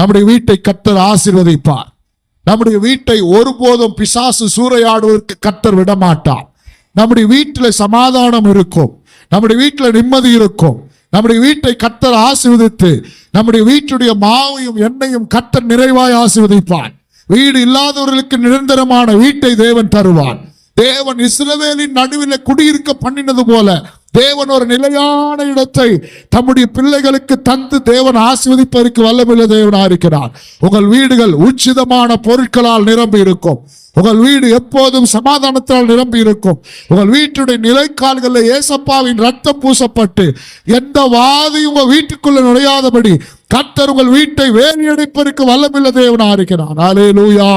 நம்முடைய வீட்டை கத்தர் ஆசிர்வதிப்பார். நம்முடைய வீட்டை ஒருபோதும் பிசாசு சூறையாடுவதற்கு கத்தர் விடமாட்டார். நம்முடைய வீட்டில் சமாதானம் இருக்கும். நம்முடைய வீட்டில் நிம்மதி இருக்கும். நம்முடைய வீட்டை கத்தர் ஆசிர்வதித்து நம்முடைய வீட்டுடைய மாவையும் எண்ணெயும் கத்தர் நிறைவாய் ஆசிர்வதிப்பான் வீடு இல்லாதவர்களுக்கு நிரந்தரமான வீட்டை தேவன் தருவான் தேவன் இஸ்ரவேலின் நடுவில் குடியிருக்க பண்ணினது போல தேவன் ஒரு நிலையான இடத்தை தம்முடைய பிள்ளைகளுக்கு தந்து தேவன் ஆசீர்வதிப்பதற்கு வல்லமில்ல தேவனா இருக்கிறார். உங்கள் வீடுகள் உச்சிதமான பொருட்களால் நிரம்பி இருக்கும். உங்கள் வீடு எப்போதும் சமாதானத்தால் நிரம்பி இருக்கும். உங்கள் வீட்டுடைய நிலைக்கால்களில் ஏசப்பாவின் ரத்தம் பூசப்பட்டு எந்த வாதியும் உங்கள் வீட்டுக்குள்ள நுழையாதபடி கத்தர் உங்கள் வீட்டை வேலையடைப்பதற்கு வல்லமில்ல தேவனா இருக்கிறார். அலேலூயா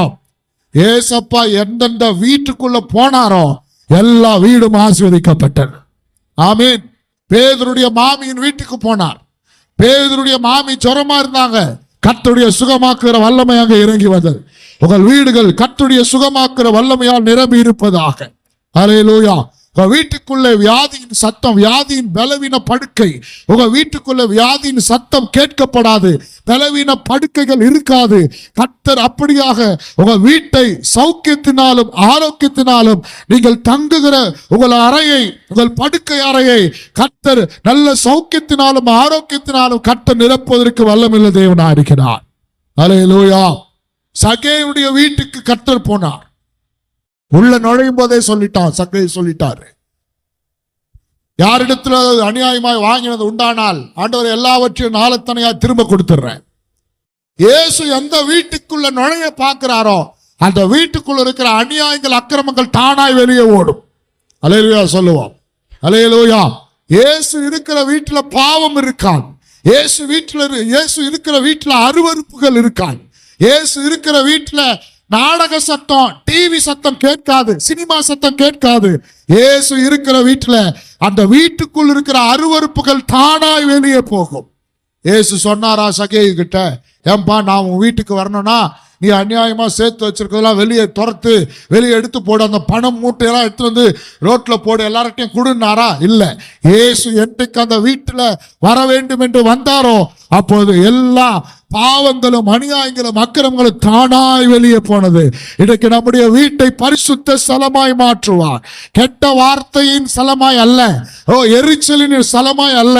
ஏசப்பா எந்தெந்த வீட்டுக்குள்ள போனாரோ எல்லா வீடும் ஆசீர்வதிக்கப்பட்டது. ஆமீன். பேதருடைய மாமியின் வீட்டுக்கு போனார். பேதருடைய மாமி சொரமா இருந்தாங்க. கத்துடைய சுகமாக்குற வல்லமை அங்கே இறங்கி வந்தது. உங்கள் வீடுகள் கத்துடைய சுகமாக்குற வல்லமையால் நிரம்பி இருப்பதாக அலையிலூயா உங்க வீட்டுக்குள்ளே வியாதியின் சத்தம் வியாதியின் பலவீன படுக்கை. உங்க வீட்டுக்குள்ள வியாதியின் சத்தம் கேட்கப்படாது. பலவீன படுக்கைகள் இருக்காது. கத்தர் அப்படியாக உங்க வீட்டை சௌக்கியத்தினாலும் ஆரோக்கியத்தினாலும் நீங்கள் தங்குகிற உங்கள் அறையை உங்கள் படுக்கை அறையை கத்தர் நல்ல சௌக்கியத்தினாலும் ஆரோக்கியத்தினாலும் கர்த்தர் நிரப்புவதற்கு வல்லமில்ல தேவனா இருக்கிறார் அலையலோயா சகேனுடைய வீட்டுக்கு கத்தர் போனார். உள்ள நுழையும் போதே சொல்லிட்டான் சக்கரை சொல்லிட்டாரு. யாரிடத்துல அநியாயமாய் வாங்கினது உண்டானால் ஆண்டவர் எல்லாவற்றையும் நாளத்தனையா திரும்ப கொடுத்துடுறேன். இயேசு எந்த வீட்டுக்குள்ள நுழைய பார்க்கிறாரோ அந்த வீட்டுக்குள்ள இருக்கிற அநியாயங்கள் அக்கிரமங்கள் தானாய் வெளியே ஓடும். அலையலுயா சொல்லுவோம். அலையலுயா. இயேசு இருக்கிற வீட்டில் பாவம் இருக்கான். இயேசு வீட்டில் இரு- இயேசு இருக்கிற வீட்டில் அருவருப்புகள் இருக்கான். இயேசு இருக்கிற வீட்டில் நாடக சத்தம் டிவி சத்தம் கேட்காது சினிமா சத்தம் கேட்காது. ஏசு இருக்கிற வீட்டில் அந்த வீட்டுக்குள் இருக்கிற அருவருப்புகள் தானாய் வெளியே போகும். ஏசு சொன்னாரா சகேயு கிட்ட ஏன்பா நான் உன் வீட்டுக்கு வரணும்னா நீ அநியாயமா சேர்த்து வச்சிருக்கிறதெல்லாம் வெளியே துரத்து வெளியே எடுத்து போடு அந்த பணம் மூட்டையெல்லாம் எடுத்து வந்து ரோட்ல போடு எல்லார்ட்டையும் கொடுனாரா இல்லை. ஏசு என்றைக்கு அந்த வீட்டுல வர வேண்டும் என்று வந்தாரோ அப்போது எல்லாம் பாவங்களும் அநியாயங்களும் அக்கிரமங்களும் தானாய் வெளியே போனது. இன்றைக்கு நம்முடைய வீட்டை பரிசுத்த ஸ்தலமாய் மாற்றுவார். கெட்ட வார்த்தையின் ஸ்தலமாய் அல்ல. ஓ எரிச்சலின் ஸ்தலமாய் அல்ல.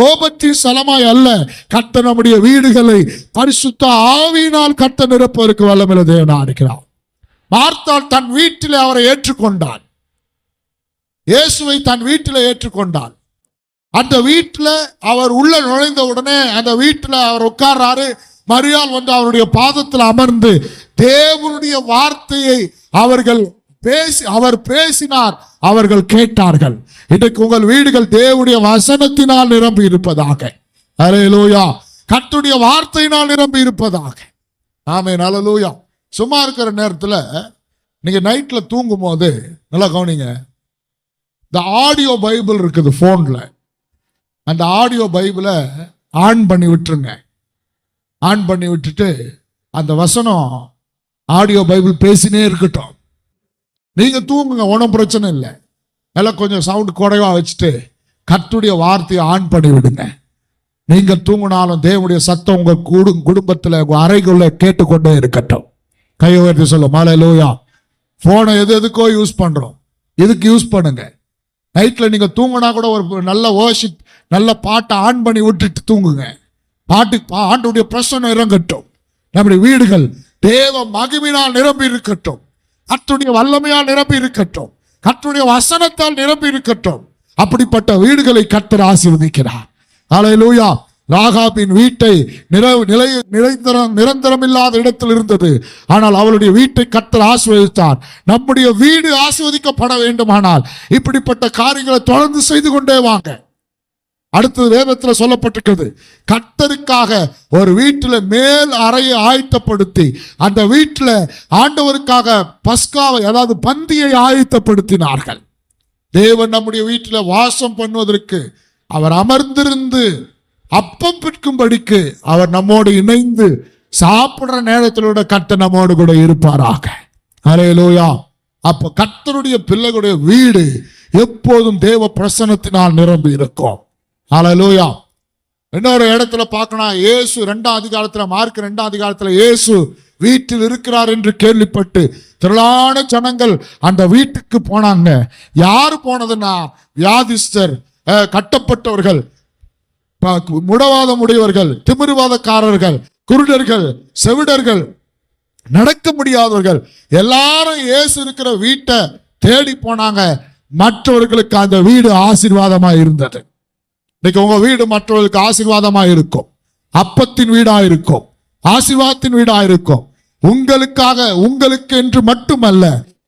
கோபத்தின் ஸ்தலமாய் அல்ல. கட்ட நம்முடைய வீடுகளை பரிசுத்த ஆவியினால் கட்ட நிரப்பதற்கு வல்லமில்ல தேவனா இருக்கிறார். மார்த்தால் தன் வீட்டிலே அவரை ஏற்றுக்கொண்டான் இயேசுவை தன் வீட்டிலே ஏற்றுக்கொண்டான் அந்த வீட்டில் அவர் உள்ள நுழைந்த உடனே அந்த வீட்டில் அவர் உட்கார்றாரு. மரியாள் வந்து அவருடைய பாதத்தில் அமர்ந்து தேவனுடைய வார்த்தையை அவர்கள் பேசி அவர் பேசினார் அவர்கள் கேட்டார்கள். இன்றைக்கு உங்கள் வீடுகள் தேவனுடைய வசனத்தினால் நிரம்பி இருப்பதாக. அரே லூயா கத்துடைய வார்த்தையினால் நிரம்பி இருப்பதாக. ஆமே நல்லலூயா சும்மா இருக்கிற நேரத்தில் நீங்க நைட்டில் தூங்கும் போது நல்லா கவனிங்க. இந்த ஆடியோ பைபிள் இருக்குது ஃபோனில் அந்த ஆடியோ பைபிளை ஆன் பண்ணி விட்டுருங்க. ஆன் பண்ணி விட்டுட்டு அந்த வசனம் ஆடியோ பைபிள் பேசினே இருக்கட்டும். நீங்கள் தூங்குங்க ஒன்றும் பிரச்சனை இல்லை. எல்லாம் கொஞ்சம் சவுண்ட் குறைவாக வச்சுட்டு கத்துடைய வார்த்தையை ஆன் பண்ணி விடுங்க. நீங்கள் தூங்கினாலும் தேவனுடைய சத்தம் உங்கள் கூடும் குடும்பத்தில் உங்கள் அறைக்குள்ள கேட்டுக்கொண்டே இருக்கட்டும். கை உயர்த்தி சொல்ல மாலை லூயா ஃபோனை எது எதுக்கோ யூஸ் பண்ணுறோம் இதுக்கு யூஸ் பண்ணுங்க. நைட்டில் நீங்கள் தூங்கினா கூட ஒரு நல்ல ஓஷிப் நல்ல பாட்டை ஆன் பண்ணி விட்டுட்டு தூங்குங்க. பாட்டுக்கு பா- ஆண்டுடைய பிரசனம் இறங்கட்டும். நம்முடைய வீடுகள் தேவ மகிமினால் நிரம்பி இருக்கட்டும். கற்றுடைய வல்லமையால் நிரம்பி இருக்கட்டும். கற்றுடைய வசனத்தால் நிரம்பி இருக்கட்டும். அப்படிப்பட்ட வீடுகளை கத்தர் ஆசீர்வதிக்கிறார். ஹalleluya ராகாபின் வீட்டை நிலவு நிலை நிரந்தரம் நிரந்தரம் இல்லாத இடத்தில் இருந்தது. ஆனால் அவளுடைய வீட்டை கத்தர் ஆசிர்வதித்தார். நம்முடைய வீடு ஆசீர்வதிக்கப்பட வேண்டுமானால் இப்படிப்பட்ட காரியங்களை தொடர்ந்து செய்து கொண்டே வாங்க. அடுத்தது வேதத்தில் சொல்லப்பட்டிருக்கிறது கர்த்தருக்காக ஒரு வீட்டில் மேல் அறையை ஆயத்தப்படுத்தி அந்த வீட்டில் ஆண்டவருக்காக பஸ்காவை அதாவது பந்தியை ஆயத்தப்படுத்தினார்கள். தேவன் நம்முடைய வீட்டில் வாசம் பண்ணுவதற்கு அவர் அமர்ந்திருந்து அப்பம் பிற்கும்படிக்கு அவர் நம்மோடு இணைந்து சாப்பிடுற நேரத்திலோட கட்ட நம்மோடு கூட இருப்பாராக. அரேலோயா அப்போ கர்த்தருடைய பிள்ளைகளுடைய வீடு எப்போதும் தேவ பிரசனத்தினால் நிரம்பி இருக்கும். அலையலோயா இன்னொரு இடத்துல பார்க்கணும். இயேசு ரெண்டாம் அதிகாரத்துல மார்க் ரெண்டாம் அதிகாரத்துல இயேசு வீட்டில் இருக்கிறார் என்று கேள்விப்பட்டு திரளான ஜனங்கள் அந்த வீட்டுக்கு போனாங்க. யார் போனதுன்னா வியாதிஸ்தர் கட்டப்பட்டவர்கள் முடவாதம் உடையவர்கள் திமிருவாதக்காரர்கள் குருடர்கள் செவிடர்கள் நடக்க முடியாதவர்கள் எல்லாரும் இயேசு இருக்கிற வீட்டை தேடி போனாங்க. மற்றவர்களுக்கு அந்த வீடு ஆசீர்வாதமாக இருந்தது இன்னைக்கு உங்க வீடு மற்றவர்களுக்கு ஆசீர்வாதமா இருக்கும் அப்பத்தின் வீடா இருக்கும் ஆசீர்வாதத்தின் வீடா இருக்கும் உங்களுக்காக உங்களுக்கு என்று மட்டுமல்ல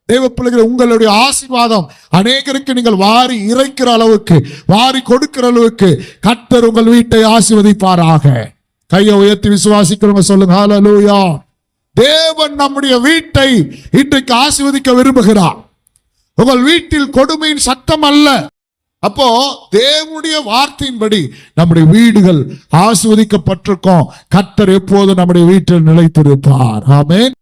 தேவ பிள்ளைகளை உங்களுடைய ஆசீர்வாதம் அநேகருக்கு நீங்கள் வாரி இறைக்கிற அளவுக்கு வாரி கொடுக்கிற அளவுக்கு கத்தர் உங்கள் வீட்டை ஆசிர்வதிப்பாராக. கையை உயர்த்தி விசுவாசிக்கிறவங்க சொல்லுங்க ஹலலூயா தேவன் நம்முடைய வீட்டை இன்றைக்கு ஆசீர்வதிக்க விரும்புகிறார். உங்கள் வீட்டில் கொடுமையின் சத்தம் அல்ல. அப்போ தேவனுடைய வார்த்தையின்படி நம்முடைய வீடுகள் ஆஸ்வதிக்கப்பட்டிருக்கோம் கத்தர் எப்போது நம்முடைய வீட்டில் நிலைத்திருப்பார். ஆமேன்.